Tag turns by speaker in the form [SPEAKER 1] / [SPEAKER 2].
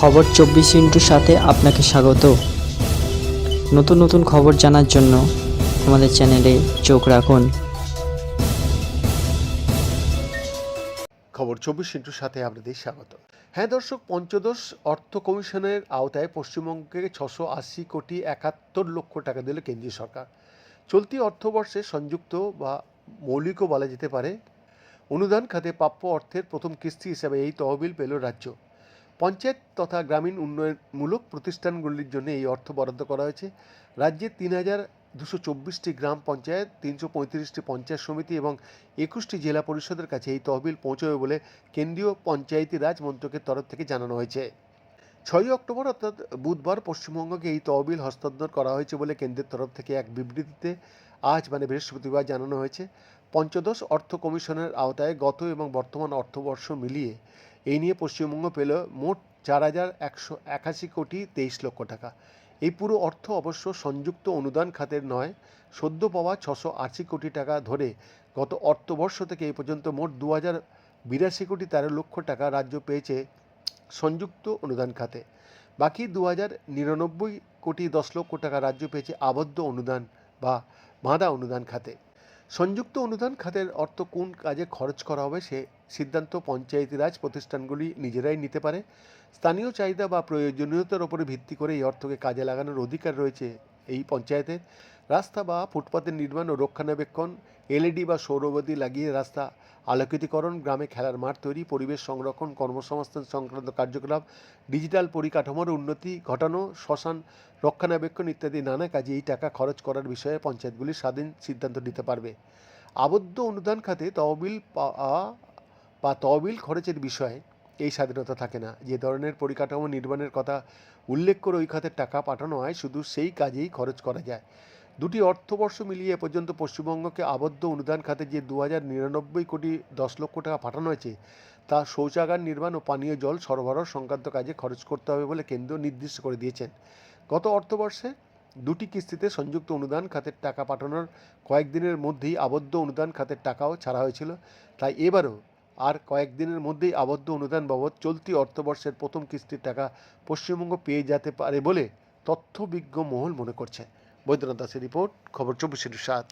[SPEAKER 1] খবর চব্বিশ ইন্টুর সাথে আপনাকে স্বাগত। নতুন নতুন খবর জানার জন্য আমাদের চ্যানেলে চোখ রাখুন।
[SPEAKER 2] খবর চব্বিশ ইন্টুর সাথে আপনাদের স্বাগত। হ্যাঁ দর্শক, পঞ্চদশ অর্থ কমিশনের আওতায় পশ্চিমবঙ্গকে ছশো আশি কোটি একাত্তর লক্ষ টাকা দিল কেন্দ্রীয় সরকার। চলতি অর্থবর্ষে সংযুক্ত বা মৌলিকও বলা যেতে পারে। অনুদান খাতে প্রাপ্য অর্থের প্রথম কিস্তি হিসাবে এই তহবিল পেল রাজ্য। পঞ্চায়েত তথা গ্রামীণ উন্নয়নমূলক প্রতিষ্ঠানগুলির জন্য এই অর্থ বরাদ্দ করা হয়েছে। রাজ্যে তিন হাজার দুশো চব্বিশটি গ্রাম পঞ্চায়েত, তিনশো পঁয়ত্রিশটি পঞ্চায়েত সমিতি এবং একুশটি জেলা পরিষদের কাছে এই তহবিল পৌঁছবে বলে কেন্দ্রীয় পঞ্চায়েতি রাজ মন্ত্রকের তরফ থেকে জানানো হয়েছে। ছয়ই অক্টোবর, অর্থাৎ বুধবার, পশ্চিমবঙ্গকে এই তহবিল হস্তান্তর করা হয়েছে বলে কেন্দ্রের তরফ থেকে এক বিবৃতিতে আজ মানে বৃহস্পতিবার জানানো হয়েছে। পঞ্চদশ অর্থ কমিশনের আওতায় গত এবং বর্তমান অর্থবর্ষ মিলিয়ে এই নিয়ে পশ্চিমবঙ্গ পেল মোট চার হাজার একশো একাশি কোটি তেইশ লক্ষ টাকা। এই পুরো অর্থ অবশ্য সংযুক্ত অনুদান খাতের নয়, সদ্য পাওয়া ছশো আশি কোটি টাকা ধরে গত অর্থবর্ষ থেকে এই পর্যন্ত মোট দু হাজার বিরাশি কোটি তেরো লক্ষ টাকা রাজ্য পেয়েছে সংযুক্ত অনুদান খাতে। বাকি দু হাজার নিরানব্বই কোটি দশ লক্ষ টাকা রাজ্য পেয়েছে আবদ্ধ অনুদান বা বাঁধা অনুদান খাতে। সংযুক্ত অনুদান খাতের অর্থ কোন কাজে খরচ করা হবে সে সিদ্ধান্ত পঞ্চায়েতিরাজ প্রতিষ্ঠানগুলি নিজেরাই নিতে পারে। স্থানীয় চাহিদা বা প্রয়োজনীয়তার ওপরে ভিত্তি করে এই অর্থকে কাজে লাগানোর অধিকার রয়েছে এই পঞ্চায়েতের রাস্তা বা ফুটপাতের নির্মাণ ও রক্ষণাবেক্ষণ, এলইডি বা সৌরবতী লাগিয়ে রাস্তা আলোকিতকরণ, গ্রামে খেলার মাঠ তৈরি, পরিবেশ সংরক্ষণ, কর্মসংস্থান সংক্রান্ত কার্যকলাপ, ডিজিটাল পরিকাঠামোর উন্নতি, ঘটানো, শ্মশান রক্ষণাবেক্ষণ ইত্যাদি নানা কাজে এই টাকা খরচ করার বিষয়ে পঞ্চায়েতগুলি স্বাধীন সিদ্ধান্ত নিতে পারবে। আবদ্ধ অনুদান খাতে তহবিল পাওয়া বা তহবিল খরচের বিষয়ে এই স্বাধীনতা থাকে না। যে ধরনের পরিকাঠামো নির্মাণের কথা উল্লেখ করে ওই খাতের টাকা পাঠানো হয়, শুধু সেই কাজেই খরচ করা যায়। দুটি অর্থবর্ষ মিলিয়ে পর্যন্ত পশ্চিমবঙ্গকে আবদ্ধ অনুদান খাতে যে দু হাজার নিরানব্বই কোটি দশ লক্ষ টাকা পাঠানো হয়েছে, তা শৌচাগার নির্মাণ ও পানীয় জল সরবরাহ সংক্রান্ত কাজে খরচ করতে হবে বলে কেন্দ্র নির্দিষ্ট করে দিয়েছেন। গত অর্থবর্ষে দুটি কিস্তিতে সংযুক্ত অনুদান খাতের টাকা পাঠানোর কয়েকদিনের মধ্যেই আবদ্ধ অনুদান খাতের টাকাও ছাড়া হয়েছিল। তাই এবারও আর কয়েকদিনের মধ্যেই আবদ্ধ অনুদান বাবদ চলতি অর্থবর্ষের প্রথম কিস্তির টাকা পশ্চিমবঙ্গ পেয়ে যেতে পারে বলে তথ্যবিজ্ঞ মহল মনে করছে। বৈদ্যনাথ দাসের রিপোর্ট, খবর চব্বিশের সাত।